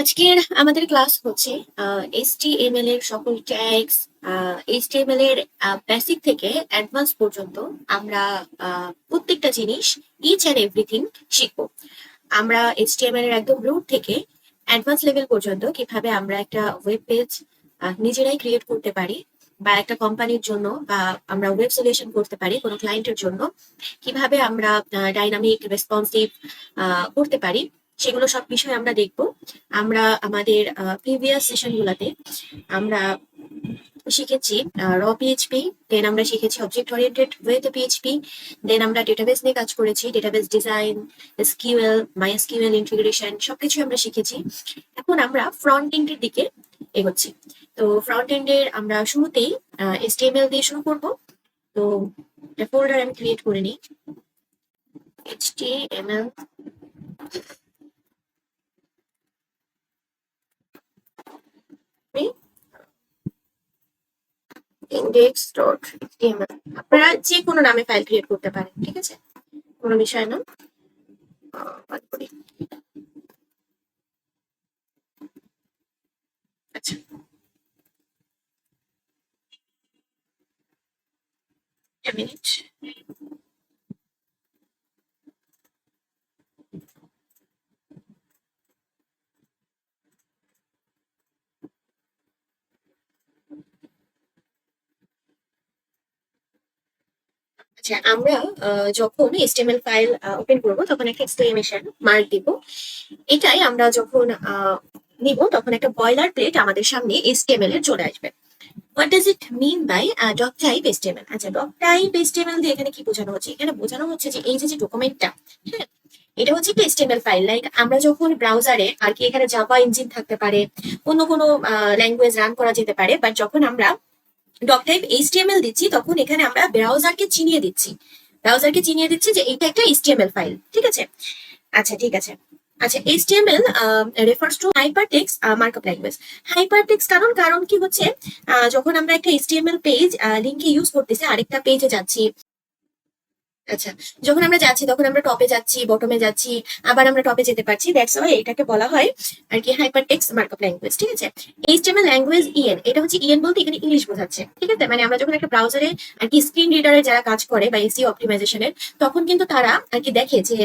আজকের আমাদের ক্লাস হচ্ছে এইচটিএমএল এর সকল ট্যাগস এইচটিএমএল এর বেসিক থেকে অ্যাডভান্স পর্যন্ত আমরা প্রত্যেকটা জিনিস ইচ অ্যান্ড এভরিথিং শিখব। আমরা এইচটিএমএল এর একদম রুট থেকে অ্যাডভান্স লেভেল পর্যন্ত কীভাবে আমরা একটা ওয়েব পেজ নিজেরাই ক্রিয়েট করতে পারি বা একটা কোম্পানির জন্য বা আমরা ওয়েব সলিউশন করতে পারি কোনো ক্লায়েন্টের জন্য, কীভাবে আমরা ডাইনামিক রেসপন্সিভ করতে পারি। সেগুলো সব বিষয় আমরা দেখব। আমরা আমাদের প্রিভিয়াস সেশন সেশনগুলোতে আমরা শিখেছি র পিএইচপি দেন আমরা শিখেছি অবজেক্ট ওরিয়েন্টেড ওয়েতে পিএইচপি দেন আমরা ডেটাবেস নিয়ে কাজ করেছি database design SQL my SQL integration সবকিছু আমরা শিখেছি। এখন আমরা ফ্রন্ট এন্ডের দিকে এগোচ্ছি। তো ফ্রন্ট এন্ডের আমরা শুরুতেই এসটিএমএল দিয়ে শুরু করব। তো ফোল্ডার আমি ক্রিয়েট করে নিই। HTML. ইন্ডেক্স আপনারা যে কোনো নামে ফাইল ক্রিয়েট করতে পারেন, ঠিক আছে? কোনো বিষয় না। আচ্ছা। আচ্ছা আমরা যখন HTML ফাইল ওপেন করব, তখন একটা এক্সক্লেমেশন মার্ক দিব। এটাই আমরা যখন নিব, তখন একটা বয়লার প্লেট আমাদের সামনে HTML এর চলে আসবে। What does it mean by doc type HTML? আচ্ছা ডক টাইপ HTML দিয়ে এখানে কি বোঝানো হচ্ছে? এখানে বোঝানো হচ্ছে যে এই যে যে ডকুমেন্টটা হ্যাঁ এটা হচ্ছে একটা HTML ফাইল লাইক আমরা যখন ব্রাউজারে আর কি এখানে জাভা ইঞ্জিন থাকতে পারে, অন্য কোনো ল্যাঙ্গুয়েজ রান করা যেতে পারে বাট যখন আমরা ডক টাইপ এইচটিএমএল দিচ্ছি, তখন এখানে আমরা ব্রাউজারকে চিনিয়ে দিচ্ছি। ব্রাউজারকে চিনিয়ে দিচ্ছি যে এটা একটা এইচটিএমএল ফাইল, ঠিক আছে? আচ্ছা ঠিক আছে। আচ্ছা HTML refers to hypertext markup language hypertext কারণ কারণ কি হচ্ছে? যখন আমরা একটা এইচটিএমএল পেজ লিংকে ইউজ করতেছি, আরেকটা পেজে যাচ্ছি। আচ্ছা যখন আমরা যাচ্ছি, তখন আমরা টপে যাচ্ছি বটমে যাচ্ছি, আবার আমরা টপে যেতে পারছি। দ্যাটস ওয়াই এটাকে বলা হয় আর কি হাইপারটেক্স মার্কআপ ল্যাঙ্গুয়েজ ঠিক আছে? এইচটিএমএল ল্যাঙ্গুয়েজ ইএন এটা হচ্ছে ইএন বলতে এখানে ইংলিশ বোঝাচ্ছে, ঠিক আছে? মানে আমরা যখন একটা ব্রাউজারে আর কি স্ক্রিন রিডারে যারা কাজ করে বা এসি অপটিমাইজেশনের তখন কিন্তু তারা আর কি দেখে যে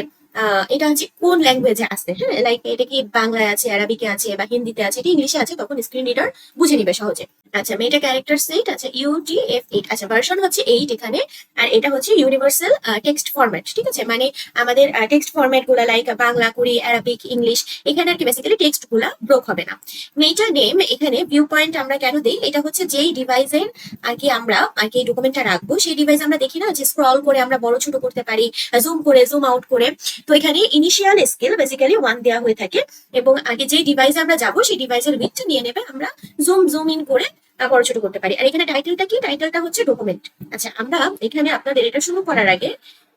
এটা হচ্ছে কোন ল্যাঙ্গুয়েজে আছে হ্যাঁ? লাইক এটা কি বাংলায় আছে আরবিকে আছে বা হিন্দিতে আছে, এটা ইংলিশে আছে, তখন স্ক্রিন রিডার বুঝে নিবে সহজে। আচ্ছা মেটা ক্যারেক্টার সেট আচ্ছা ইউটি এফ এইট আচ্ছা ভার্সন হচ্ছে এইট এখানে, আর এটা হচ্ছে ইউনিভার্সাল টেক্সট ফরম্যাট ঠিক আছে? মানে আমাদের টেক্সট ফরম্যাটগুলা লাইক বাংলা, কুড়ি অ্যারাবিক ইংলিশ এখানে আর কি বেসিক্যালি টেক্সটগুলা ব্রোক হবে না। মেটা নেম এখানে ভিউ পয়েন্ট আমরা কেন দিই? এটা হচ্ছে যেই ডিভাইসের আর কি আমরা, আর কি ডকুমেন্টটা রাখব, সেই ডিভাইস আমরা দেখি না যে স্ক্রল করে আমরা বড় ছোট করতে পারি জুম করে জুম আউট করে। তো এখানে ইনিশিয়াল স্কেল বেসিক্যালি ওয়ান দেওয়া হয়ে থাকে, এবং আগে যে ডিভাইসে আমরা যাব, সেই ডিভাইসের উইথটা নিয়ে নেবে, আমরা জুম জুম ইন করে বড় ছোট করতে পারি। আর এখানে টাইটেলটা কি? টাইটেলটা হচ্ছে ডকুমেন্ট আচ্ছা আমরা এখানে আপনাদের এটা শুরু করার আগে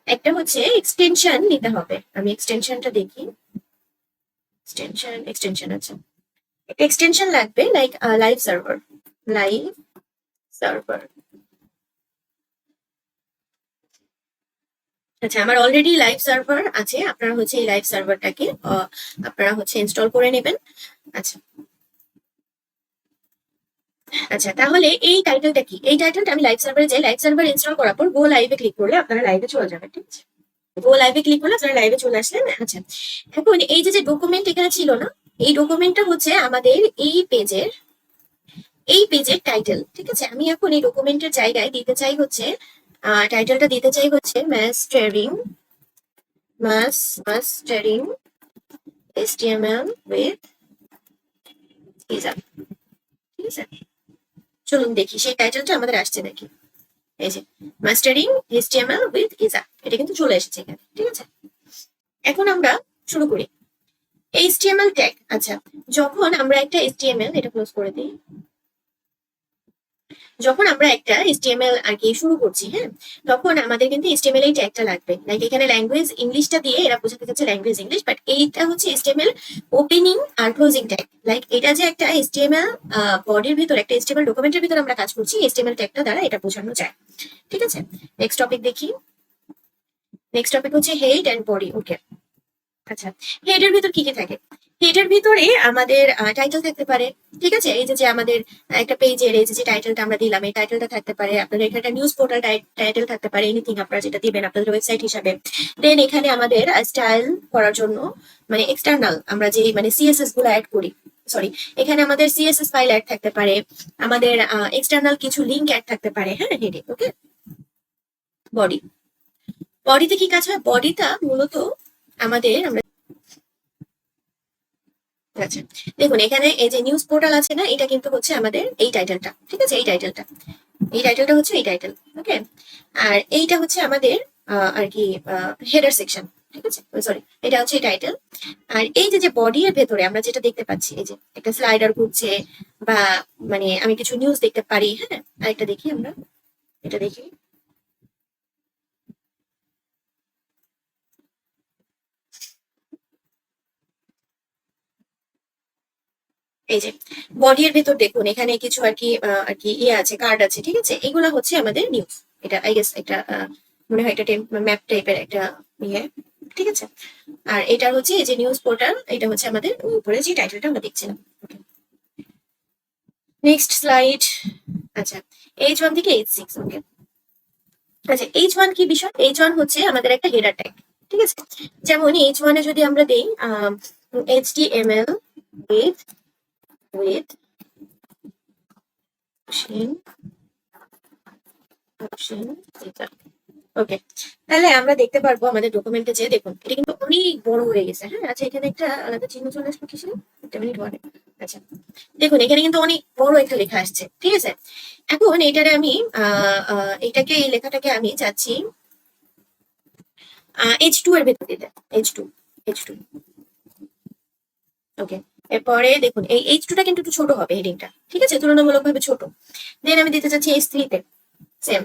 একটা হচ্ছে এক্সটেনশন নিতে হবে। আমি এক্সটেনশনটা দেখি। এক্সটেনশন এক্সটেনশন আছে এক্সটেনশন লাগবে like live server live server আচ্ছা আমার অলরেডি লাইভ সার্ভার আছে। আপনারা হচ্ছে এই লাইভ সার্ভারটাকে আপনারা হচ্ছে ইনস্টল করে নেবেন। আচ্ছা। আচ্ছা তাহলে এই টাইটেলটা কি? এই টাইটেলটা আমি লাইভ সার্ভারে যাই লাইভ সার্ভার ইনস্টল করার পর গো লাইভে ক্লিক করলে আপনারা লাইভে চলে যাবেন, ঠিক আছে? গো লাইভে ক্লিক করলে আপনারা লাইভে চলে আসলেন আচ্ছা। এখন এই যে যে ডকুমেন্ট এখানে ছিল না, এই ডকুমেন্টটা হচ্ছে আমাদের এই পেজের এই পেজের টাইটেল ঠিক আছে? আমি এখন এই ডকুমেন্টের জায়গায় দিতে চাই হচ্ছে টাইটেলটা দিতে চাই হচ্ছে মাস্টারিং মাস মাস্টারিং HTML with ঠিক আছে? চলুন দেখি, সেই টাইটেলটা আমাদের আসছে নাকি? এই যে মাস্টারিং এইচটিএমএল উইথ ইজা এটা কিন্তু চলে এসেছে এখানে, ঠিক আছে? এখন আমরা শুরু করি। এইচটিএমএল ট্যাগ আচ্ছা যখন আমরা একটা এইচটিএমএল এটা ক্লোজ করে দিই যখন আমরা একটা HTML আর কি শুরু করছি হ্যাঁ তখন আমাদের কিন্তু HTML এই ট্যাগটা লাগবে। লাইক এখানে ল্যাঙ্গুয়েজ ইংলিশটা দিয়ে এরা বোঝাতে চাচ্ছে ল্যাঙ্গুয়েজ ইংলিশ বাট এইটা হচ্ছে HTML ওপেনিং আর ক্লোজিং ট্যাগ লাইক এটা যে একটা HTML বডির ভিতর, একটা HTML ডকুমেন্টের ভিতর আমরা কাজ করছি HTML ট্যাগটা দ্বারা এটা বোঝানো যায়। ঠিক আছে? নেক্সট টপিক দেখি। নেক্সট টপিক হচ্ছে হেড এন্ড বডি ওকে আচ্ছা হেডের ভিতর কি কি থাকে? এটার ভিতরে আমাদের টাইটেল থাকতে পারে, ঠিক আছে? এই যে আমাদের একটা পেজের এই যে টাইটেলটা আমরা দিলাম, এই টাইটেলটা থাকতে পারে, আপনাদের এখানে নিউজ পোর্টাল টাইটেল থাকতে পারে এনিথিং আপনারা যেটা দিবেন আপনাদের ওয়েবসাইট হিসাবে। দেন এখানে আমাদের স্টাইল করার জন্য মানে এক্সটার্নাল আমরা যে মানে সিএসএসগুলো অ্যাড করি সরি এখানে আমাদের সিএসএস ফাইল অ্যাড থাকতে পারে, আমাদের এক্সটার্নাল কিছু লিংক অ্যাড থাকতে পারে হ্যাঁ হেডে ওকে বডি বডিতে কি কাজ হয়? বডিটা মূলত আমাদের, আমরা আচ্ছা দেখুন, এখানে এই যে নিউজ পোর্টাল আছে না, এটা কিন্তু হচ্ছে আমাদের এই টাইটেলটা ঠিক আছে? এই টাইটেলটা এই টাইটেলটা হচ্ছে এই টাইটেল ওকে আর এইটা হচ্ছে আমাদের আর কি হেডার সেকশন ঠিক আছে? সরি এটা হচ্ছে টাইটেল আর এই যে বডি এর ভেতরে আমরা যেটা দেখতে পাচ্ছি, এই যে একটা স্লাইডার ঘুরছে বা মানে আমি কিছু নিউজ দেখতে পারি হ্যাঁ? আরেকটা দেখি আমরা, এটা দেখি। এই যে বডি এর ভেতর দেখুন, এখানে কিছু আর কি আর কি ইয়ে আছে কার্ড আছে, ঠিক আছে? এগুলো হচ্ছে আমাদের নিউজ এটা আই গেস একটা মনে হয় এটা ম্যাপ টাইপের একটা ইয়ে ঠিক আছে? আর এটা হচ্ছে এই যে নিউজ পোর্টাল এটা হচ্ছে আমাদের উপরে যে টাইটেলটা আমরা দেখছিলাম। নেক্সট স্লাইড আচ্ছা এইচ ওয়ান থেকে এইচ সিক্স ওকে আচ্ছা এইচ ওয়ান কি বিষয়? এইচ ওয়ান হচ্ছে আমাদের একটা হেডার ট্যাগ ঠিক আছে? যেমন এইচ ওয়ানে যদি আমরা দেই H T M L with with option option এটা ওকে তাহলে আমরা দেখতে পারব আমাদের ডকুমেন্টে যে দেখুন, এটা কিন্তু অনেক বড় হয়ে গেছে হ্যাঁ? আচ্ছা এখানে একটা আলাদা চিহ্ন চলে আসলো কিসে আচ্ছা। দেখুন, এখানে কিন্তু অনেক বড় একটা লেখা আসছে, ঠিক আছে? এখন এটারে আমি এটাকে, এই লেখাটাকে আমি চাচ্ছি এইচ টু এর ভেতর দিতে H two H two okay এরপরে দেখুন, এই এইচ টুটা কিন্তু একটু ছোট হবে হেডিংটা ঠিক আছে? তুলনামূলকভাবে ছোট। দেন আমি দিতে চাচ্ছি এইচ থ্রিতে সেম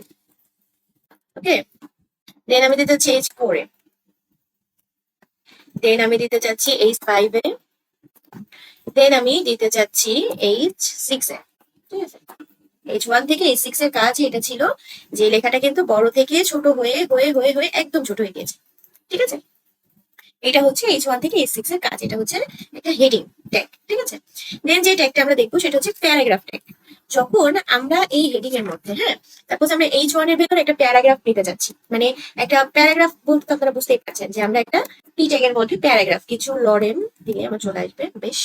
ওকে দেন আমি দিতে চাচ্ছি এইচ ফোরে দেন আমি দিতে চাচ্ছি এইচ ফাইভে দেন আমি দিতে চাচ্ছি এইচ সিক্সে ঠিক আছে? এইচ ওয়ান থেকে এইচ সিক্স এর কাজ এটা ছিল যে লেখাটা কিন্তু বড় থেকে ছোট হয়ে হয়ে হয়ে হয়ে একদম ছোট হয়ে গিয়েছে, ঠিক আছে? এটা হচ্ছে এইচ ওয়ান থেকে এইচ সিক্স এর কাজ, এটা হচ্ছে একটা হেডিং ট্যাগ ঠিক আছে? দেন যে ট্যাগটা আমরা দেখব সেটা হচ্ছে প্যারাগ্রাফ ট্যাগ যখন আমরা এই হেডিং এর মধ্যে হ্যাঁ? সাপোজ আমরা এইচ ওয়ানের ভেতরে একটা প্যারাগ্রাফ নিতে যাচ্ছি মানে একটা প্যারাগ্রাফ বলতে তো আপনারা বুঝতেই পারছেন যে আমরা একটা টি ট্যাগের মধ্যে প্যারাগ্রাফ কিছু লরেন দিলে আমার চলে আসবে, বেশ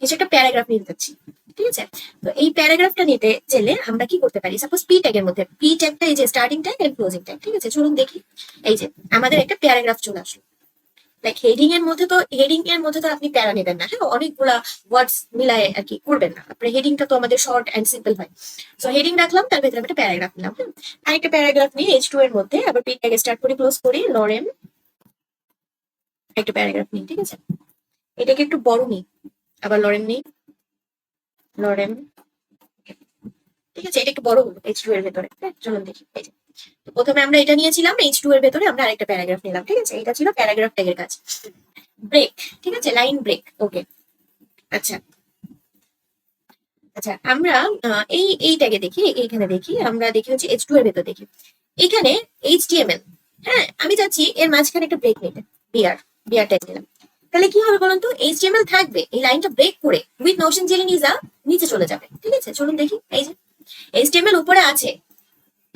কিছু একটা প্যারাগ্রাফ নিতে যাচ্ছি, ঠিক আছে? তো এই প্যারাগ্রাফটা নিতে গেলে আমরা কি করতে পারি? সাপোজ পি ট্যাগের মধ্যে পি ট্যাগটা এই যে starting tag and closing tag ঠিক আছে? চলুন দেখি। এই যে, আমাদের একটা প্যারাগ্রাফ চলে আসলো। লাইক হেডিং এর মধ্যে তো হেডিং এর মধ্যে তো আপনি প্যারা নেবেন না। হ্যাঁ অনেকগুলা ওয়ার্ডস মিলায় আর কি করবেন না। আপনার হেডিংটা তো আমাদের শর্ট এন্ড সিম্পল হয়। সো হেডিং রাখলাম তার ভেতরে একটা প্যারাগ্রাফ নিলাম হ্যাঁ? আরেকটা প্যারাগ্রাফ নিয়ে এইচ টু এর মধ্যে আবার পি ট্যাগ স্টার্ট করে ক্লোজ করি লরেম একটা প্যারাগ্রাফ নিই ঠিক আছে? এটাকে একটু বড় নিই। আবার লরেম নিই। লরেম ঠিক আছে? এটা একটু বড় হলো এইচ টু এর ভেতরে হ্যাঁ, চলুন দেখি এই যে। প্রথমে আমরা এটা নিয়েছিলাম এইচ টু এর ভেতরে আমরা আরেকটা প্যারাগ্রাফ নিলাম, ঠিক আছে? এটা ছিল প্যারাগ্রাফ ট্যাগের কাজ। ব্রেক ঠিক আছে? লাইন ব্রেক ওকে আচ্ছা। আচ্ছা আমরা এই এই ট্যাগে দেখি, এইখানে দেখি, আমরা দেখি হচ্ছে এইচ টু এর ভেতর দেখি। এখানে এইচ হ্যাঁ আমি চাচ্ছি এর মাঝখানে একটা ব্রেক নিতে বিআর বিআর ট্যাগ নিলাম। তাহলে কি হবে বলুন তো? এইচ থাকবে, এই লাইনটা ব্রেক করে উইথ নোশন জেলিনিজা নিচে চলে যাবে, ঠিক আছে? চলুন দেখি, এই যে। এইচ উপরে আছে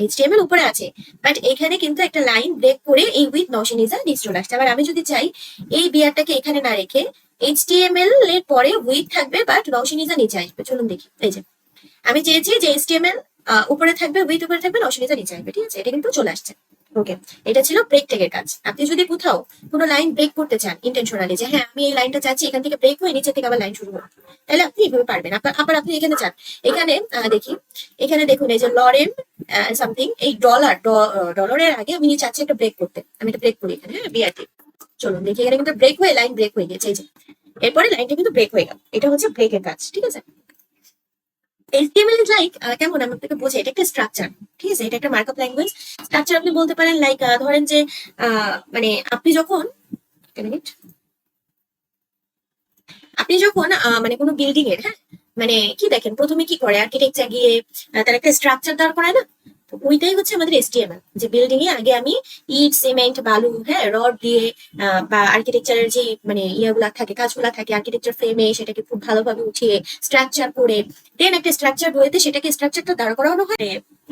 এইচটিএমএল উপরে আছে। বাট এখানে কিন্তু একটা লাইন ব্রেক করে এই উইথ নশনিজা নিচ চলে আসছে। আবার আমি যদি চাই, এই বিয়ারটাকে এখানে না রেখে এইচটিএমএল এর পরে উইথ থাকবে বাট নশন নশনিজা নিচে আসবে। চলুন দেখি। এই যে, আমি চেয়েছি যে এইচটিএমএল উপরে থাকবে উইথ উপরে থাকবে নশন ইজা নিচে আসবে। ঠিক আছে? এটা কিন্তু চলে আসছে। ওকে এটা ছিল ব্রেক টেকের কাজ। আপনি যদি কোথাও কোনো লাইন ব্রেক করতে চান ইন্টেনশনালি যে হ্যাঁ আমি এই লাইনটা চাচ্ছি, এখান থেকে ব্রেক হয়ে নিচে থেকে আবার লাইন শুরু হবে তাহলে আপনি এইভাবে পারবেন। আবার আপনি এখানে চান এখানে দেখি। এখানে দেখুন, এই যে লরেন সামথিং এই ডলার ডলারের আগে আমি চাচ্ছি একটা ব্রেক করতে। আমি একটা ব্রেক করি এখানে হ্যাঁ বিআরটি চলুন, দেখি, এখানে কিন্তু ব্রেক হয়ে লাইন ব্রেক হয়ে গেছে, এই যে। এরপরে লাইনটা কিন্তু ব্রেক হয়ে গেল। এটা হচ্ছে ব্রেকের কাজ, ঠিক আছে? HTML লাইক কেমন? আমি আপনাকে বোঝে এটা একটা স্ট্রাকচার ঠিক আছে? এটা একটা মার্কআপ ল্যাঙ্গুয়েজ স্ট্রাকচার আপনি বলতে পারেন লাইক ধরেন যে মানে আপনি যখন আপনি যখন মানে কোনো বিল্ডিং এর হ্যাঁ? মানে কি দেখেন? প্রথমে কি করে? আর্কিটেকচার গিয়ে তার একটা স্ট্রাকচার দাঁড় করায় না? তো ওইটাই হচ্ছে আমাদের এসটিএমএল যে বিল্ডিং এ আগে আমি ইট সিমেন্ট বালু হ্যাঁ রড দিয়ে বা আর্কিটেকচারের যে মানে ইয়েগুলা থাকে, কাজগুলা থাকে আর্কিটেকচার ফ্রেমে সেটাকে খুব ভালোভাবে উঠিয়ে স্ট্রাকচার করে দেন একটা স্ট্রাকচার বইতে সেটাকে স্ট্রাকচারটা দাঁড় করানো হয়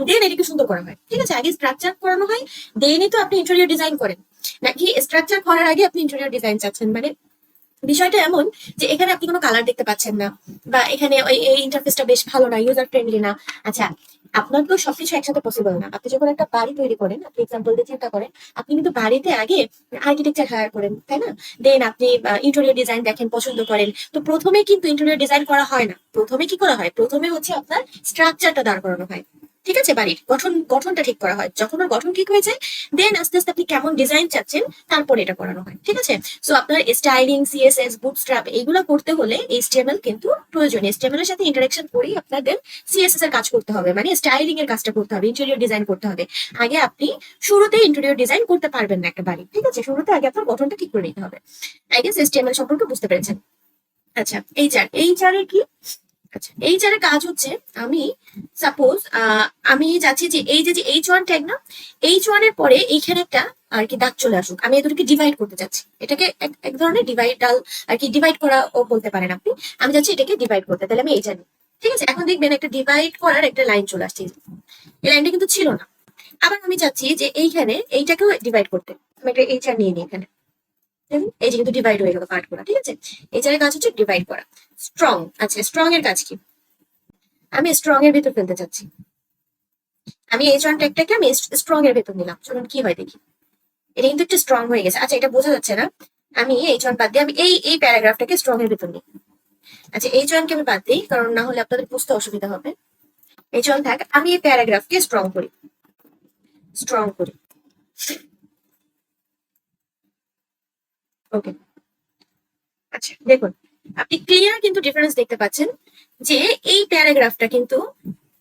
দেন এটাকে সুন্দর করা হয়, ঠিক আছে? আগে স্ট্রাকচার করানো হয় দেনই তো আপনি ইন্টেরিয়র ডিজাইন করেন। নাকি স্ট্রাকচার করার আগে আপনি ইন্টেরিয়র ডিজাইন চাচ্ছেন? মানে বিষয়টা এমন যে এখানে আপনি কোনো কালার দেখতে পাচ্ছেন না বা এখানে এই ইন্টারফেসটা বেশ ভালো না ইউজার ফ্রেন্ডলি না। আচ্ছা আপনার তো সবকিছু একসাথে পসিবল না। আপনি যখন একটা বাড়ি তৈরি করেন, আপনি এক্সাম্পল দিয়ে চিন্তা করেন, আপনি কিন্তু বাড়িতে আগে আর্কিটেকচার হায়ার করেন, তাই না? দেন আপনি ইন্টেরিয়র ডিজাইন দেখেন, পছন্দ করেন। তো প্রথমে কিন্তু ইন্টেরিয়র ডিজাইন করা হয় না। প্রথমে কি করা হয়? প্রথমে হচ্ছে আপনার স্ট্রাকচারটা দাঁড় করানো হয়। ঠিক আছে, বাড়ির গঠন, গঠনটা ঠিক করা হয়। যখন ওর গঠন ঠিক হয়ে যায় দেন আস্তে আস্তে আপনি কেমন ডিজাইন চাচ্ছেন, তারপরে এটা করানো হয়, ঠিক আছে? সো আপনার স্টাইলিং সিএসএস বুটস্ট্র্যাপ এগুলো করতে হলে এইচটিএমএল কিন্তু প্রয়োজন। এইচটিএমএল এর সাথে ইন্টারাকশন করেই আপনাদের সিএসএস এর কাজ করতে হবে মানে স্টাইলিং এর কাজটা করতে হবে ইন্টেরিয়র ডিজাইন করতে হবে। আগে আপনি শুরুতে ইন্টেরিয়র ডিজাইন করতে পারবেন না একটা বাড়ি, ঠিক আছে? শুরুতে আগে আপনার গঠনটা ঠিক করে নিতে হবে। আই গেস এইচটিএমএল সম্পর্কে বুঝতে পেরেছেন। আচ্ছা এই চার এই চারের কি আচ্ছা এই চারের কাজ হচ্ছে, আমি সাপোজ আমি যাচ্ছি যে এই যে এইচ ওয়ান ট্যাগ না এইচ ওয়ানের পরে এইখানে একটা আর কি দাগ চলে আসুক। আমি এদেরকে ডিভাইড করতে চাচ্ছি। এটাকে এক- ধরনের ডিভাইডাল আর কি ডিভাইড করা ও বলতে পারেন আপনি। আমি যাচ্ছি এটাকে ডিভাইড করতে, তাহলে আমি এই জানি ঠিক আছে? এখন দেখবেন একটা ডিভাইড করার একটা লাইন চলে আসছে। এই লাইনটা কিন্তু ছিল না। আবার আমি চাচ্ছি যে এইখানে এইটাকেও ডিভাইড করতে। আমি একটা এইচ আর নিয়ে নিই এখানে। এই যে কিন্তু ডিভাইড হয়ে গেল পার্ট করা ঠিক আছে? এই চারের কাজ হচ্ছে ডিভাইড করা। স্ট্রং আচ্ছা স্ট্রং এর কাজ কি? আমি স্ট্রং এর ভিতর ফেলতে চাচ্ছি। আমি এইচ ওয়ান ট্যাগটাকে আমি স্ট্রং এর ভেতর নিলাম। চলুন, কি হয় দেখি। এটা কিন্তু একটু স্ট্রং হয়ে গেছে। আচ্ছা এটা বোঝা যাচ্ছে না। আমি এইচ ওয়ান বাদ দিয়ে আমি এই এই প্যারাগ্রাফটাকে স্ট্রং এর ভেতর নিই। আচ্ছা এইচ ওয়ান কে আমি বাদ দিই, কারণ না হলে আপনাদের বুঝতে অসুবিধা হবে। এইচ ওয়ান থাক আমি এই প্যারাগ্রাফকে স্ট্রং করি। স্ট্রং করি। ওকে আচ্ছা দেখুন, আপনি ক্লিয়ার কিন্তু ডিফারেন্স দেখতে পাচ্ছেন যে এই প্যারাগ্রাফটা কিন্তু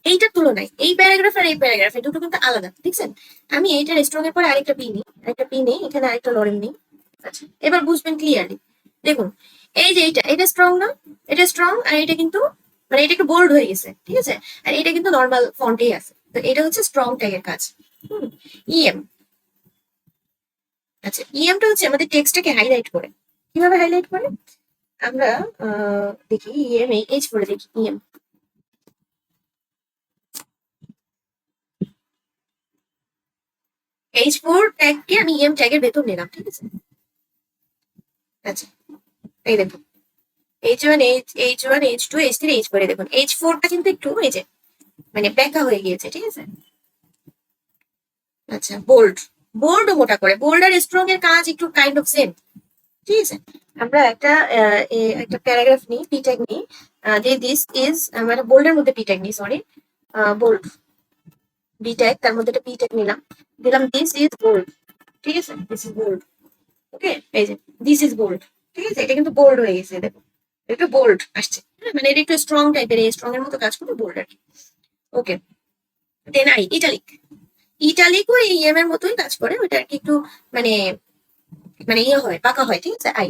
এইটার তুলনায়, এই প্যারাগ্রাফ আর এই প্যারাগ্রাফ এই দুটো কিন্তু আলাদা, দেখছেন? আমি এইটার স্ট্রং এর পরে আরেকটা পি নিই, আরেকটা পি নেই, এখানে আরেকটা লরেন নেই। আচ্ছা এবার বুঝবেন ক্লিয়ারলি দেখুন, এই যে এইটা, এটা স্ট্রং না, এটা স্ট্রং আর এটা কিন্তু মানে এটা একটু বোল্ড হয়ে গেছে, ঠিক আছে? আর এটা কিন্তু নর্মাল ফন্টেই আছে। তো এটা হচ্ছে স্ট্রং ট্যাগের কাজ। ইএম আচ্ছা ইএমটা হচ্ছে আমাদের টেক্সটটাকে হাইলাইট করে। কীভাবে হাইলাইট করে? আমরা দেখি ইএম এইচ করে দেখি ইএম এইচ ফোর ট্যাগকে আমি ইএম ট্যাগের ভেতর নিলাম, ঠিক আছে? আচ্ছা এই দেখুন। H one H H one H two H three H করে দেখুন। এইচ ফোরটা কিন্তু একটু, এই যে মানে ব্যাকা হয়ে গিয়েছে, ঠিক আছে? আচ্ছা বোল্ড বোল্ড মোটা করে বোল্ড আর স্ট্রং এর কাজ একটু কাইন্ড অফ সেম ঠিক আছে? আমরা একটা একটা প্যারাগ্রাফ নিই পি ট্যাগ নিই যে দিস ইজ মানে বোল্ডের মধ্যে পি ট্যাগ নিই সরি বোল্ড। বি ট্যাগ তার মধ্যে একটা পি ট্যাগ নিলাম। দিলাম দিস ইজ বোল্ড। ঠিক আছে? This is bold. ওকে এই যে দিস ইজ বোল্ড। ঠিক আছে? এটা কিন্তু বোল্ড হয়ে গেছে দেখো। একটু বোল্ড আসছে। হ্যাঁ, মানে এটা একটু স্ট্রং টাইপের এই স্ট্রং এর মতো কাজ করে বোল্ড আর কি। ওকে দেন আই ইটালিক ইটালিকও এই ইএম এর মতোই কাজ করে আর কি একটু মানে মানে ইয়ে হয়, পাকা হয়, ঠিক আছে? আই,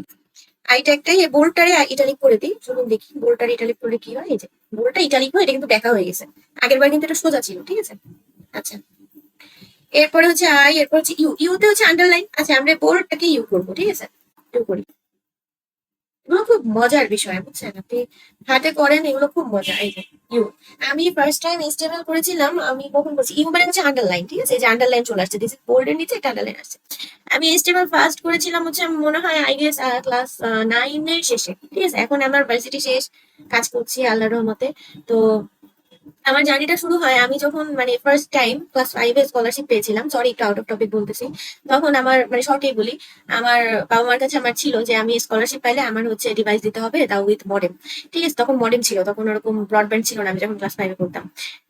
আইটা একটাই, এই বোল্ডটারে ইটালিক করে দিই। চলুন দেখি বোল্ডটারে ইটালিক করলে কি হয়? এই যে বোল্ডটা ইটালিক হয় এটা কিন্তু দেখা হয়ে গেছে। আগের বার কিন্তু এটা সোজা ছিল, ঠিক আছে? আচ্ছা। এরপরে হচ্ছে আই, এরপর হচ্ছে ইউ, ইউতে হচ্ছে আন্ডারলাইন আচ্ছা আমরা বোল্ডটাকে ইউ করব, ঠিক আছে? ইউ করি। এগুলো খুব মজার বিষয়, বুঝছেন? আপনি হাতে করেন, এগুলো খুব মজা এই যে ইউ আমি ফার্স্ট টাইম এইচটিএমএল করেছিলাম, আমি কখন বলছি ইউ মানে হচ্ছে আন্ডারলাইন ঠিক আছে? এই যে আন্ডারলাইন চলে আসছে দিস বোল্ডের নিচে একটা আন্ডারলাইন আসছে। আমি এইচটিএমএল ফার্স্ট করেছিলাম হচ্ছে মনে হয় আই গেস ক্লাস নাইনের শেষে, ঠিক আছে? এখন আমার ভার্সিটি শেষ, কাজ করছি, আল্লাহর রহমতে। তো আমার জার্নিটা শুরু হয়, আমি যখন মানে ফার্স্ট টাইম ক্লাস ফাইভে স্কলারশিপ পেয়েছিলাম সরি একটু আউট অফ টপিক বলতেছি, তখন আমার মানে শর্টেই বলি, আমার বাবা মার কাছে আমার ছিল যে আমি স্কলারশিপ পাইলে আমার হচ্ছে ডিভাইস দিতে হবে তাও উইথ মডেম ঠিক আছে, তখন মডেম ছিল, তখন ওরকম ব্রডব্যান্ড ছিল না, আমি যখন ক্লাস ফাইভে করতাম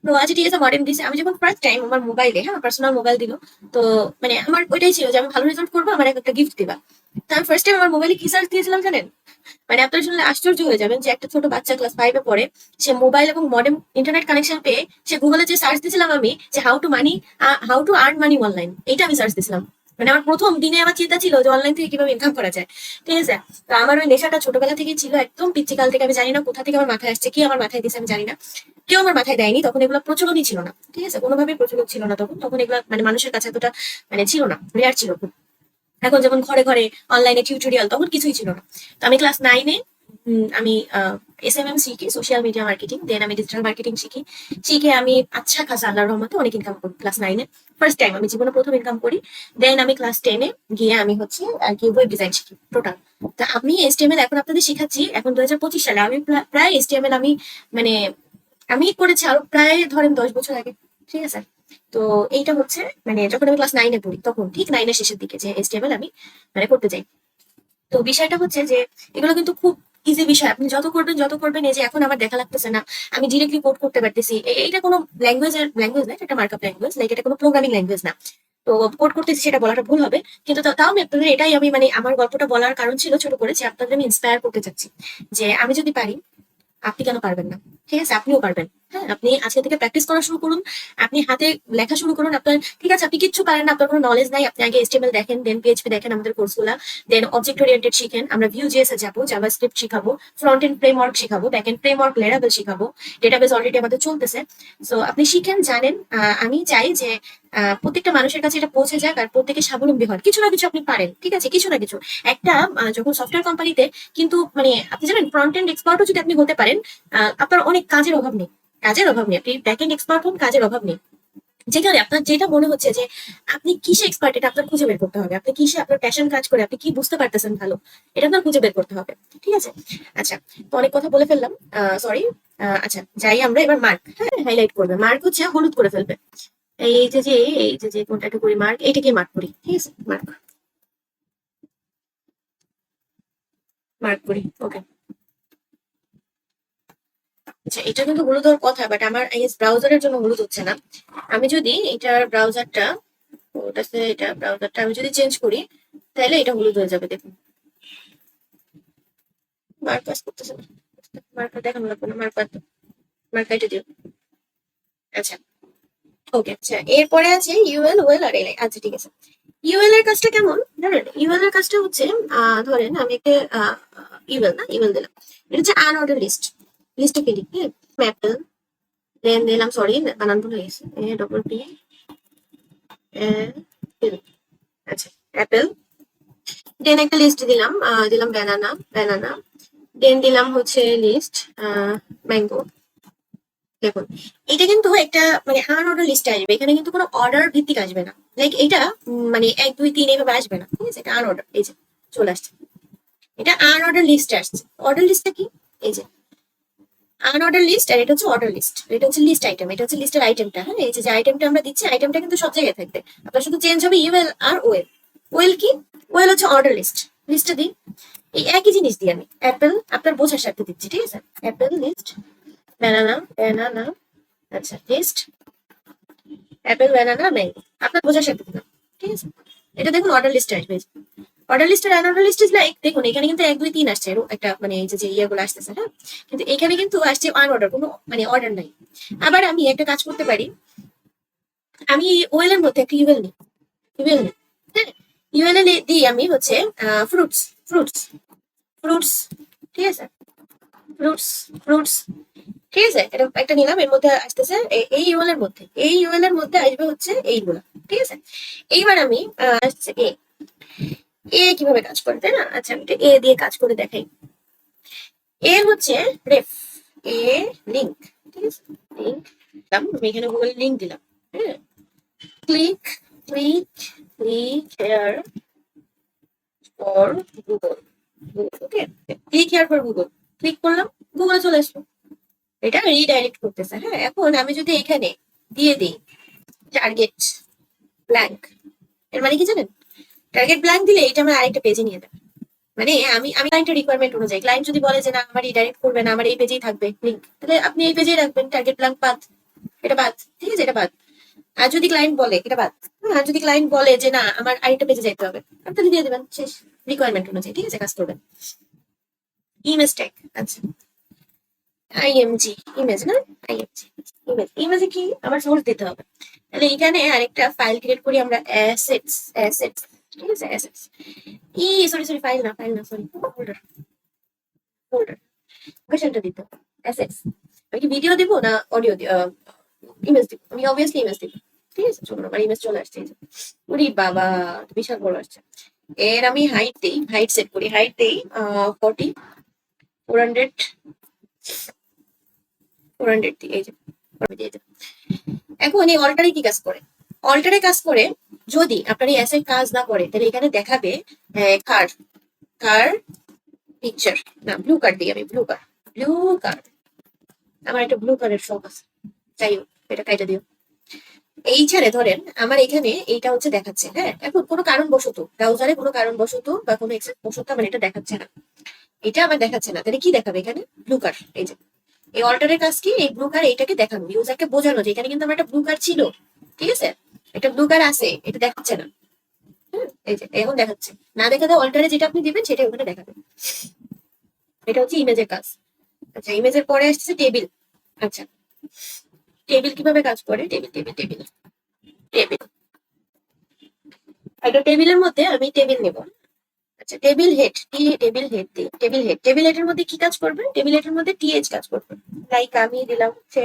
তো আচ্ছা ঠিক আছে মডেম দিছে। আমি যখন ফার্স্ট টাইম আমার মোবাইলে হ্যাঁ পার্সোনাল মোবাইল দিল, তো মানে আমার ওইটাই ছিল যে আমি ভালো রেজাল্ট করব, আমার একটা গিফট দিবা। তো আমি ফার্স্ট টাইম আমার মোবাইলে কি সার্চ দিয়েছিলাম জানেন? মানে আপনারা শুনলে আশ্চর্য হয়ে যাবেন যে একটা ছোট বাচ্চা ক্লাস ফাইভে পড়ে, সে মোবাইল এবং মডেম ইন্টারনেট কানেকশন পেয়ে সে গুগলে যে সার্চ দিয়েছিলাম আমি, যে how to money how to earn money online এটা আমি সার্চ দিয়েছিলাম। মানে আমার প্রথম দিনে আমার চিন্তা ছিল যে অনলাইন থেকে কীভাবে ইনকাম করা যায়। ঠিক আছে? তো আমার ওই নেশাটা ছোটবেলা থেকেই ছিল একদম পিচ্ছিকাল থেকে, আমি জানি না কোথা থেকে আমার মাথায় আসছে, কি আমার মাথায় দিয়েছে আমি জানি না। কেউ আমার মাথায় দেয়নি, তখন এগুলো প্রচলনই ছিল না। ঠিক আছে? কোনোভাবেই প্রচলন ছিল না তখন। তখন এগুলো মানে মানুষের কাছে এতটা মানে ছিল না রেয়ার ছিল খুব। এখন যেমন ঘরে ঘরে অনলাইনে টিউটোরিয়াল তখন কিছুই ছিল না। তো আমি ক্লাস নাইনে আমি এস এম এম শিখি সোশ্যাল মিডিয়া মার্কেটিং দেন আমি ডিজিটাল মার্কেটিং শিখি। শিখে আমি আচ্ছা খাসা আল্লাহ রহমতে অনেক ইনকাম করি ক্লাস নাইনে ফার্স্ট টাইম আমি জীবনে প্রথম ইনকাম করি। দেন আমি ক্লাস টেনে গিয়ে আমি হচ্ছে আর কি ওয়েব ডিজাইন শিখি টোটাল তা আমি এসটিএমএল এখন আপনাদের শিখাচ্ছি, এখন দু হাজার পঁচিশ সালে আমি প্রা- প্রায় এসটিএমএল আমি মানে আমি করেছি আরও প্রায় ধরেন দশ বছর আগে। ঠিক আছে? তো এইটা হচ্ছে মানে যখন আমি ক্লাস নাইনে পড়ি, তখন ঠিক নাইনের শেষের দিকে যে এসটিএমএল আমি মানে করতে চাই তো বিষয়টা হচ্ছে যে, এগুলো কিন্তু খুব ইজি বিষয়। আপনি যত করবেন যত করবেন, এই যে এখন আমার দেখা লাগতেছে না, আমি ডিরেক্টলি কোড করতে পারতেছি। এইটা কোনো ল্যাঙ্গুয়েজের ল্যাঙ্গুয়েজ না, এটা মার্কআপ ল্যাঙ্গুয়েজ লাইক এটা কোনো প্রোগ্রামিং ল্যাঙ্গুয়েজ না। তো কোড করতেছি, সেটা বলাটা ভুল হবে, কিন্তু তাও আমি আপনাদের এটাই আমি মানে আমার গল্পটা বলার কারণ ছিল ছোট করে যে আপনাদের আমি ইন্সপায়ার করতে চাচ্ছি। যে আমি যদি পারি, আপনি কেন পারবেন না? ঠিক আছে, আপনিও পারবেন। হ্যাঁ আপনি আজকে থেকে প্র্যাকটিস করা শুরু করুন। আপনি হাতে লেখা শুরু করুন। আপনার, ঠিক আছে, আপনি কিচ্ছু পারেন না, আপনার কোনো নলেজ নাই। আপনি আগে এসটিএমএল দেখেন দেন পিএইচপি দেখেন আমাদের কোর্সগুলো দেন অবজেক্ট ওরিয়েন্টেড শিখেন। আমরা ভিউ জিএস এ যাব জাভা স্ক্রিপ্ট শিখাবো ফ্রন্ট এন্ড ফ্রেমওয়ার্ক শিখাবো ব্যাক এন্ড ফ্রেমওয়ার্ক লেরাবেল শিখাবো। ডেটাবেস অলরেডি আমাদের চলতেছে। সো আপনি শিখেন, জানেন আমি চাই যে প্রত্যেকটা মানুষের কাছে এটা পৌঁছে যাক আর প্রত্যেকে স্বাবলম্বী হন। কিছু না কিছু আপনি পারেন, ঠিক আছে, কিছু না কিছু। একটা যখন সফটওয়্যার কোম্পানিতে কিন্তু মানে আপনি জানেন ফ্রন্ট এন্ড এক্সপার্টও যদি আপনি হতে পারেন আপনার অনেক কাজের অভাব নেই। কাজের অভাব নেই, আপনি ব্যাক এন্ড এক্সপার্ট হন, কাজের অভাব নেই। যেখানে আপনার যেটা মনে হচ্ছে যে আপনি কিসে এক্সপার্ট এটা আপনার খুঁজে বের করতে হবে। আপনি কিসে আপনার প্যাশন কাজ করে, আপনি কি বুঝতে পারতেছেন ভালো, এটা আপনার খুঁজে বের করতে হবে। ঠিক আছে? আচ্ছা অনেক কথা বলে ফেললাম। সরি আচ্ছা যাই আমরা এবার মার্ক হ্যাঁ হাইলাইট করবে। মার্ক হচ্ছে হলুদ করে ফেলবে। এই যে যে, এই যে যে, কোনটা একটু করি মার্ক এইটাকে মার্ক করি। ঠিক আছে? মার্ক মার্ক করি ওকে আচ্ছা এটা কিন্তু হলুদ হওয়ার কথা বাট আমার আই ব্রাউজারের জন্য হলুদ হচ্ছে না। আমি যদি এটার ব্রাউজারটা ওটাতে এটা ব্রাউজারটা আমি যদি চেঞ্জ করি, তাহলে এটা হলুদ হয়ে যাবে, দেখুন। মার্ক কাজ করতেছে মার্কার দেখানো লাগবে না মার্ক বাদ মার্ক কেটে দিও। আচ্ছা ওকে আচ্ছা এরপরে আছে ইউএল ওয়েল আর এল আচ্ছা ঠিক আছে। ইউএল এর কাজটা কেমন? জানেন ইউএল এর কাজটা হচ্ছে ধরেন আমি একটা ইউএল না ইউএল দিলাম। এটা হচ্ছে আনঅর্ডার লিস্ট লিস্টে পেলি হ্যাঁ ম্যাপেল দেন দিলাম সরি বানান ভুল হয়ে গেছে এ ডবল পি আচ্ছা অ্যাপেল দেন একটা লিস্ট দিলাম দিলাম ব্যানানা ব্যানানা দেন দিলাম হচ্ছে লিস্ট ম্যাঙ্গো দেখুন, এটা কিন্তু একটা মানে আনঅর্ডার লিস্টে আসবে, এখানে কিন্তু কোনো অর্ডার ভিত্তিক আসবে না। লাইক এটা মানে এক, দুই, তিন এইভাবে আসবে না। ঠিক আছে? এটা আনঅর্ডার এই যে, চলে আসছে। এটা আনঅর্ডার লিস্টে আসছে। অর্ডার লিস্টটা কি? এই যে আনঅর্ডার লিস্ট আর এটা হচ্ছে অর্ডার লিস্ট এটা হচ্ছে লিস্ট আইটেম এটা হচ্ছে লিস্টের আইটেমটা হ্যাঁ এই যে আইটেমটা আমরা দিচ্ছি আইটেমটা কিন্তু সব জায়গায় থাকবে। আপনার শুধু চেঞ্জ হবে ইউএল আর ওয়েল ওয়েল কি? ওয়েল হচ্ছে অর্ডার লিস্ট লিস্টটা দিই। এই একই জিনিস দিই আমি। অ্যাপেল আপনার বোঝার সাথে দিচ্ছি, ঠিক আছে? অ্যাপেল লিস্ট ব্যানানা ব্যানানা আচ্ছা লিস্ট অ্যাপেল ব্যানানা ম্যাঙ্গো আপনার বোঝার সাথে দিলাম, ঠিক আছে? এটা দেখুন অর্ডার লিস্টে আসবে অর্ডার লিস্টের অর্ডার লিস্ট ইজ লাইক দেখুন, এখানে কিন্তু এক, দুই, তিন আসছে। একটা মানে এই যে ইয়েগুলো আসতেছে হ্যাঁ? কিন্তু এখানে কিন্তু আসছে আন অর্ডার কোনো মানে অর্ডার নাই। আবার আমি একটা কাজ করতে পারি। আমি ওয়েল এর মধ্যে একটা ইউএল নিই। ইউএল নিই হ্যাঁ? ইউএল দিই আমি হচ্ছে ফ্রুটস ফ্রুটস ফ্রুটস ঠিক আছে? ফ্রুটস ফ্রুটস ঠিক আছে? এটা একটা নিলাম, এর মধ্যে আসতেছে এই ইউএল এর মধ্যে। এই ইউএল এর মধ্যে আসবে হচ্ছে এইগুলা, ঠিক আছে? এইবার আমি আসছে এ এ কীভাবে কাজ করে, তাই না? আচ্ছা আমি এ দিয়ে কাজ করে দেখাই। এ হচ্ছে রেফ এ লিঙ্ক ঠিক আছে? লিঙ্ক দিলাম, আমি এখানে গুগল লিঙ্ক দিলাম হ্যাঁ? Click click click here for Google okay click here for Google click করলাম গুগলে চলে আসলো। এটা রিডাইরেক্ট করতেছে হ্যাঁ? এখন আমি যদি এখানে দিয়ে দিই টার্গেট ব্ল্যাঙ্ক এর মানে কি জানেন? টার্গেট ব্ল্যাঙ্ক দিলে এটা আমার আরেকটা পেজে নিয়ে যাবে। মানে আমি আমি ক্লায়েন্টের রিকোয়ারমেন্ট অনুযায়ী ক্লায়েন্ট যদি বলে যে না, আমার রিডাইরেক্ট করবে না, আমার এই পেজেই থাকবে লিঙ্ক তাহলে আপনি এই পেজেই রাখবেন টার্গেট ব্ল্যাঙ্ক বাদ, এটা বাদ, ঠিক আছে, এটা বাদ। আর যদি ক্লায়েন্ট বলে, এটা বাদ আর যদি ক্লায়েন্ট বলে যে না, আমার আরেকটা পেজে যেতে হবে, আপনি দিয়ে দেবেন, শেষ রিকোয়ারমেন্ট অনুযায়ী, ঠিক আছে, কাজ করবেন। ইমেজ ট্যাগ আচ্ছা। আইএমজি ইমেজ না? আইএমজি ইমেজ ইমেজে কি? আমার সোর্স দিতে হবে। তাহলে এখানে আরেকটা ফাইল ক্রিয়েট করি আমরা অ্যাসেটস অ্যাসেটস ঠিক আছে অ্যাসেটস ই সরি সরি ফাইল না ফাইল না সরি ফোল্ডার ফোল্ডার লোকেশনটা দিতে অ্যাসেটস আমি কি ভিডিও দিব না অডিও ইমেজ দিব আমি অবভিয়াসলি ইমেজ দিব ঠিক আছে চলুন আমার ইমেজ চলে আসছে। ওরে বাবা বিশাল বড় আসছে এর আমি হাইট দেই হাইট সেট করি হাইট দেই forty four hundred four hundred দিই এই যে। এখন এই অল্টারে কি কাজ করে অল্টারে কাজ করে যদি আপনার এই অ্যাসেট কাজ না করে, তাহলে এখানে দেখাবে কার কার পিকচার না ব্লু কার্ড দিই আমি ব্লু কার্ড ব্লু কার্ড আমার একটা ব্লু কার্ডের শখ আছে, যাই হোক, এটা কাইটা দিও। এইখানে ধরেন, আমার এখানে এইটা হচ্ছে দেখাচ্ছে হ্যাঁ? এখন কোনো কারণ বশত ব্রাউজারে কোনো কারণ বশত বা কোনো এক্সেস বশত আমার এটা দেখাচ্ছে না। এটা আমার দেখাচ্ছে না, তাহলে কি দেখাবে এখানে? ব্লু কার্ড এই যে। এই অল্টারের কাজ কি? এই ব্লু কার্ড এইটাকে দেখানো ইউজারকে বোঝানো যে এখানে কিন্তু আমার একটা ব্লু কার্ড ছিল। ঠিক আছে? এটা ব্লু কার্ড আছে, এটা দেখাচ্ছে না। এই যে এখন দেখাচ্ছে। না দেখাতে অল্টারে যেটা আপনি দিবেন সেটা ওখানে দেখাবে। এটা হচ্ছে ইমেজের কাজ। আচ্ছা ইমেজের পরে আসছে টেবিল আচ্ছা টেবিল কীভাবে কাজ করে? টেবিল টেবিল টেবিল টেবিল একটা টেবিলের মধ্যে আমি টেবিল নেব। আচ্ছা table head T table head দিই টেবিল হেড টেবিল হেডের মধ্যে কি কাজ করবে? টেবিল হেডের মধ্যে টিএইচ কাজ করবে। লাইক আমি দিলাম হচ্ছে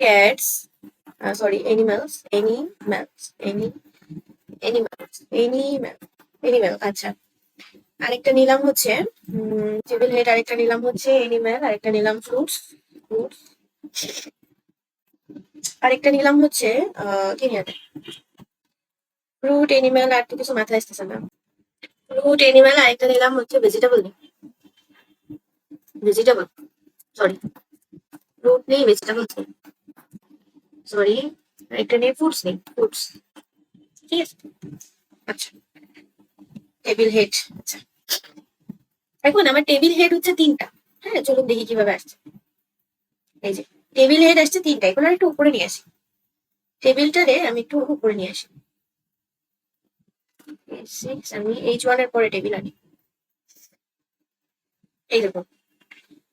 cats sorry animals animals any animals animal animal আচ্ছা। আরেকটা নিলাম হচ্ছে টেবিল হেড আরেকটা নিলাম হচ্ছে এনিম্যাল আরেকটা নিলাম ফ্রুটস ফ্রুটস আরেকটা নিলাম হচ্ছে কি নিয়ে ফ্রুট এনিম্যাল আর তো কিছু মাথায় আসতেছে না। ফ্রুট এনিম্যাল আরেকটা নিলাম হচ্ছে ভেজিটেবল ভেজিটেবল সরি ফ্রুট নেই ভেজিটেবল সরি আরেকটা নেই ফ্রুটস নেই ফ্রুটস ঠিক আছে? আচ্ছা। টেবিল হেড আচ্ছা। এখন আমার টেবিল হেড হচ্ছে তিনটা। হ্যাঁ চলুন দেখি কীভাবে আসছে। এই যে টেবিল হেড আসছে তিনটা। এখন আর একটু উপরে নিয়ে আসি। টেবিলটারে আমি একটু উপরে নিয়ে আসি। আমি এইচ ওয়ানের পরে টেবিল আনি। এই দেখুন।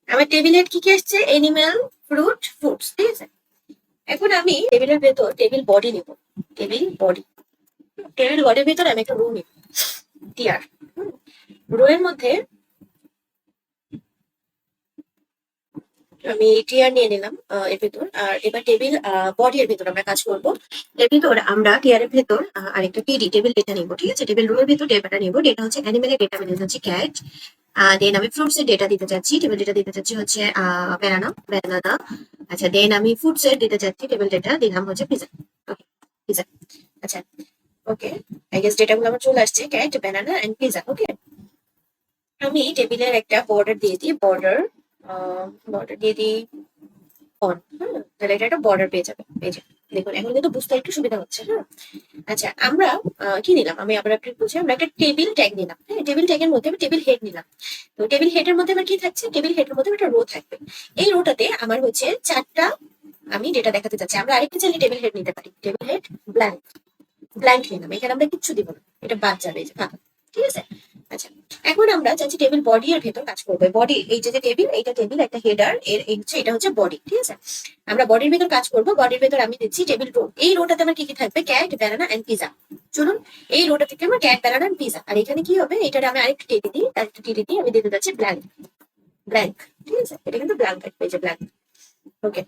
আমার টেবিল হেড কি কি আসছে? এনিম্যাল ফ্রুট ফ্রুটস ঠিক আছে? এখন আমি টেবিলের ভেতর টেবিল বডি নিব। টেবিল বডি টেবিল বডির ভেতর আমি একটা রো নিব। টিয়ার রো এর মধ্যে আমি টিয়ার নিয়ে নিলাম এর ভেতর। আর এবার টেবিল বডি এর ভেতর আমরা কাজ করব। এর ভেতর আমরা টিয়ারের ভেতর আহ, আরেকটা টিডি টেবিল ডেটা নিব ঠিক আছে? টেবিল রো এর ভেতর ডেটাটা নিব। ডেটা হচ্ছে অ্যানিমেলের ডেটা দিতে চাচ্ছি ক্যাট দেন আমি ফ্রুটস এর ডেটা দিতে চাচ্ছি। টেবিল ডেটা দিতে চাচ্ছি হচ্ছে ব্যানানা ব্যানানা আচ্ছা দেন আমি ফুডস এর দিতে চাচ্ছি টেবিল ডেটা দিলাম হচ্ছে পিজা ওকে পিজা আচ্ছা ওকে আই গেস ডেটাগুলো আমার চলে আসছে। Cat banana and pizza okay আমি টেবিলের একটা বর্ডার দিয়ে দিই বর্ডার বর্ডার দিয়ে দিই। অন হ্যাঁ তাহলে এটা একটা বর্ডার পেয়ে যাবে, এই যে। দেখুন, এখন কিন্তু বুঝতে একটু সুবিধা হচ্ছে হ্যাঁ আচ্ছা আমরা কি নিলাম? আমি আবার একটু বলছি, আমরা একটা টেবিল ট্যাগ নিলাম হ্যাঁ টেবিল ট্যাগের মধ্যে আমি টেবিল হেড নিলাম। তো টেবিল হেডের মধ্যে আমার কি থাকছে? টেবিল হেডের মধ্যে একটা রো থাকবে। এই রোটাতে আমার হচ্ছে চারটা, আমি ডেটা দেখাতে চাচ্ছি, আমরা আরেকটা চাইলে টেবিল হেড নিতে পারি। টেবিল হেড ব্ল্যাঙ্ক ব্ল্যাঙ্ক নিলাম, এখানে আমরা কিচ্ছু দিব না, এটা বাদ যাবে যে ঠিক আছে? আচ্ছা এখন আমরা চাচ্ছি টেবিল বডি এর ভেতর কাজ করবে। বডি এই যে টেবিল এইটা টেবিল একটা হেডার এর হচ্ছে, এটা হচ্ছে বডি ঠিক আছে? আমরা বডির ভেতর কাজ করব বডির ভেতর আমি দিচ্ছি টেবিল রো এই রোটাতে আমার কি কি থাকবে? ক্যাট ব্যানানা এন্ড পিজা চলুন, এই রোটা থেকে আমার ক্যাট ব্যানানা এন্ড পিজা আর এখানে কি হবে? এটাতে আমি আরেকটা টেডি দিই, আরেকটা টেডি দিই আমি দিতে যাচ্ছি ব্ল্যাঙ্ক ব্ল্যাঙ্ক ঠিক আছে? এটা কিন্তু ব্ল্যাঙ্ক থাকবে ব্ল্যাঙ্ক ওকে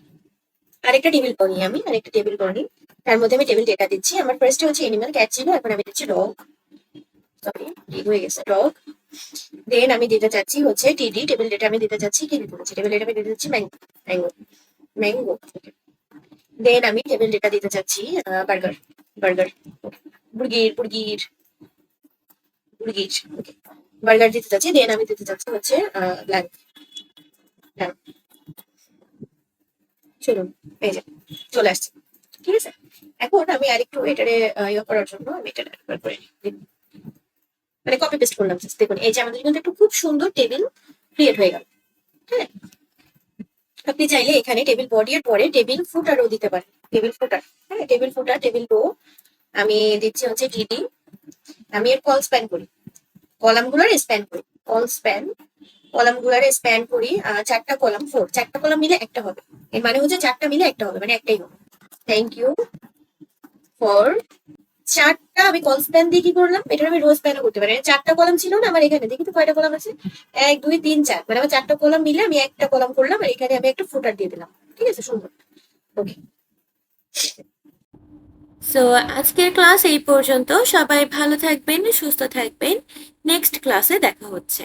আরেকটা টেবিল করি আমি, আরেকটা টেবিল করি তার মধ্যে আমি টেবিল ডেটা দিচ্ছি। আমার ফার্স্টে হচ্ছে এনিম্যাল ক্যাট ছিল, এখন আমি দিচ্ছি ডগ সরি ঠিক হয়ে গেছে ডগ দেন আমি দিতে চাচ্ছি হচ্ছে টিডি টেবিল ডেটা আমি দিতে চাচ্ছি কি দিতে চাচ্ছি? টেবিল ডেটা আমি দিতে চাচ্ছি ম্যাঙ্গো ম্যাঙ্গো ম্যাঙ্গো দেন আমি টেবিল ডেটা দিতে চাচ্ছি বার্গার বার্গার মুরগির মুরগির মুরগির ওকে বার্গার দিতে চাচ্ছি দেন আমি দিতে চাচ্ছি হচ্ছে ব্ল্যাঙ্ক চলুন, এই যে, চলে আসছে, ঠিক আছে? এখন আমি আরেকটু এটারে ইয়ে করার জন্য আমি এটা করে নিই। মানে কপি পেস্ট করলাম দেখুন, এই যে আমাদের কিন্তু একটা খুব সুন্দর টেবিল ক্রিয়েট হয়ে গেল হ্যাঁ? আপনি চাইলে এখানে টেবিল বডি এর পরে টেবিল ফুটারও দিতে পারেন টেবিল ফুটার হ্যাঁ? টেবিল ফুটার টেবিল রো আমি দিচ্ছি হচ্ছে ডিডি আমি এর কল স্প্যান করি কলামগুলোর স্প্যান করি কল স্প্যান কলামগুলার স্প্যান করি চারটা কলাম ফোর চারটা কলাম মিলে একটা হবে, এর মানে হচ্ছে চারটা মিলে একটা হবে মানে একটাই হবে। থ্যাংক ইউ ফর চারটা, আমি কল স্প্যান দিয়ে কি করলাম? এটা আমি রোজ প্যানও করতে পারি। চারটা কলম ছিল না আমার এখানে, দেখি তো কয়টা কলাম আছে? এক, দুই, তিন, চার। মানে আমার চারটা কলম মিলে আমি একটা কলম করলাম আর এখানে আমি একটা ফুটার দিয়ে দিলাম। ঠিক আছে সুন্দর ওকে সো আজকের ক্লাস এই পর্যন্ত। সবাই ভালো থাকবেন, সুস্থ থাকবেন। নেক্সট ক্লাসে দেখা হচ্ছে।